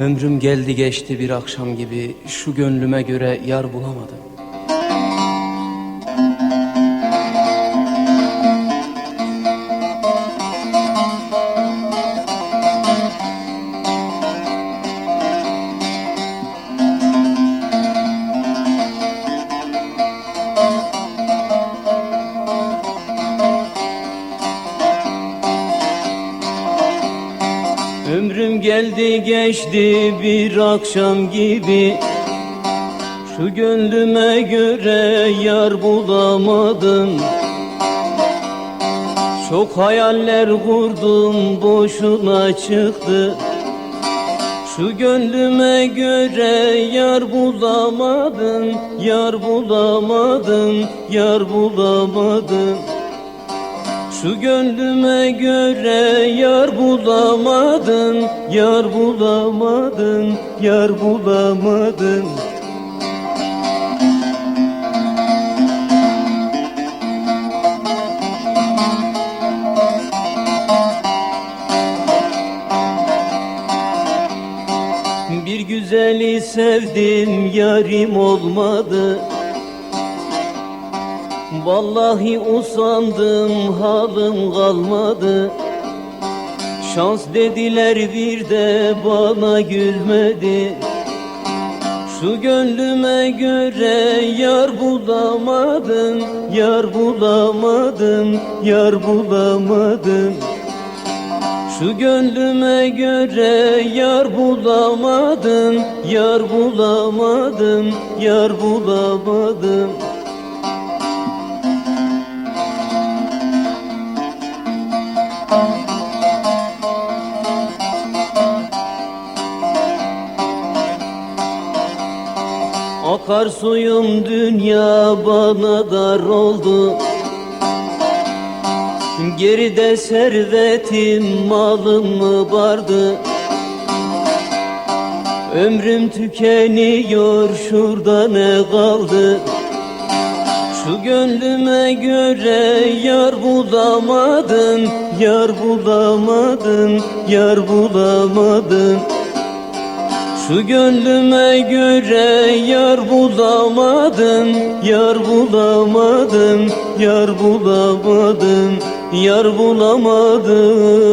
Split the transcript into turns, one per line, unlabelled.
Ömrüm geldi geçti bir akşam gibi. Şu gönlüme göre yar bulamadım Ömrüm geldi geçti bir akşam gibi. Şu gönlüme göre yar bulamadım. Çok hayaller kurdum boşuna çıktı. Şu gönlüme göre yar bulamadım Yar bulamadım, yar bulamadım şu gönlüme göre yar bulamadın, yar bulamadın, yar bulamadın. Bir güzeli sevdim yarim olmadı Vallahi usandım halim kalmadı. Şans dediler bir de bana gülmedi. Şu gönlüme göre yar bulamadım Yar bulamadım, yar bulamadım. Şu gönlüme göre yar bulamadım, yar bulamadım, yar bulamadım. Akar suyum dünya bana dar oldu. Geride servetim malım mı vardı? Ömrüm tükeniyor şurada ne kaldı? Şu gönlüme göre yar bulamadım Yar bulamadım, yar bulamadım şu gönlüme göre yar bulamadım, yar bulamadım, yar bulamadım, yar bulamadım.